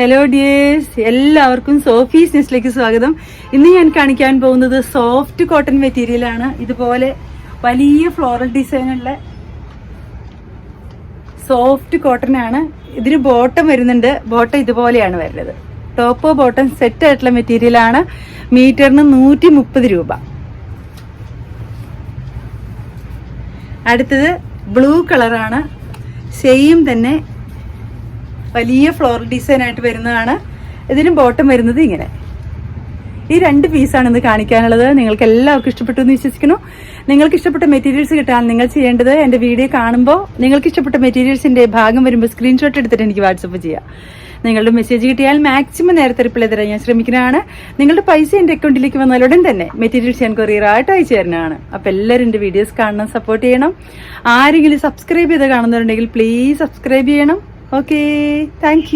Hello dears എല്ലാവർക്കും Sophie's നെസ്റ്റിലേക്ക് സ്വാഗതം. ഇന്ന് ഞാൻ കാണിക്കാൻ പോകുന്നത് സോഫ്റ്റ് കോട്ടൺ മെറ്റീരിയൽ ആണ്. ഇതുപോലെ വലിയ ഫ്ലോറൽ ഡിസൈനുള്ള സോഫ്റ്റ് കോട്ടൺ ആണ്. ഇതിന് ബോട്ടം വരുന്നുണ്ട്. ബോട്ടം ഇതുപോലെയാണ് വരുന്നത്. ടോപ്പ് ബോട്ടം സെറ്റ് ആയിട്ടുള്ള മെറ്റീരിയൽ ആണ്. മീറ്ററിന് നൂറ്റി മുപ്പത് രൂപ. അടുത്തത് ബ്ലൂ കളറാണ് സെയിം തന്നെ വലിയ ഫ്ലോർ ഡിസൈൻ ആയിട്ട് വരുന്നതാണ്. ഇതിന് ബോട്ടം വരുന്നത് ഇങ്ങനെ. ഈ രണ്ട് പീസാണ് ഇന്ന് കാണിക്കാനുള്ളത്. നിങ്ങൾക്ക് എല്ലാവർക്കും ഇഷ്ടപ്പെട്ടു എന്ന് വിശ്വസിക്കുന്നു. നിങ്ങൾക്ക് ഇഷ്ടപ്പെട്ട മെറ്റീരിയൽസ് കിട്ടാൻ നിങ്ങൾ ചെയ്യേണ്ടത് എന്റെ വീഡിയോ കാണുമ്പോൾ നിങ്ങൾക്ക് ഇഷ്ടപ്പെട്ട മെറ്റീരിയൽസിന്റെ ഭാഗം വരുമ്പോൾ സ്ക്രീൻഷോട്ട് എടുത്തിട്ട് എനിക്ക് വാട്സപ്പ് ചെയ്യാം. നിങ്ങളുടെ മെസ്സേജ് കിട്ടിയാൽ മാക്സിമം നേരത്തെ റിപ്ലൈ തരാൻ ഞാൻ ശ്രമിക്കുന്നതാണ്. നിങ്ങളുടെ പൈസ എന്റെ അക്കൗണ്ടിലേക്ക് വന്നാൽ ഉടൻ തന്നെ മെറ്റീരിയൽസ് ഞാൻ കൊറിയറായിട്ട് അയച്ചു തരുന്നതാണ്. അപ്പോൾ എല്ലാവരും എന്റെ വീഡിയോസ് കാണണം സപ്പോർട്ട് ചെയ്യണം. ആരെങ്കിലും സബ്സ്ക്രൈബ് ചെയ്ത് കാണുന്നുണ്ടെങ്കിൽ പ്ലീസ് സബ്സ്ക്രൈബ് ചെയ്യണം. Okay thank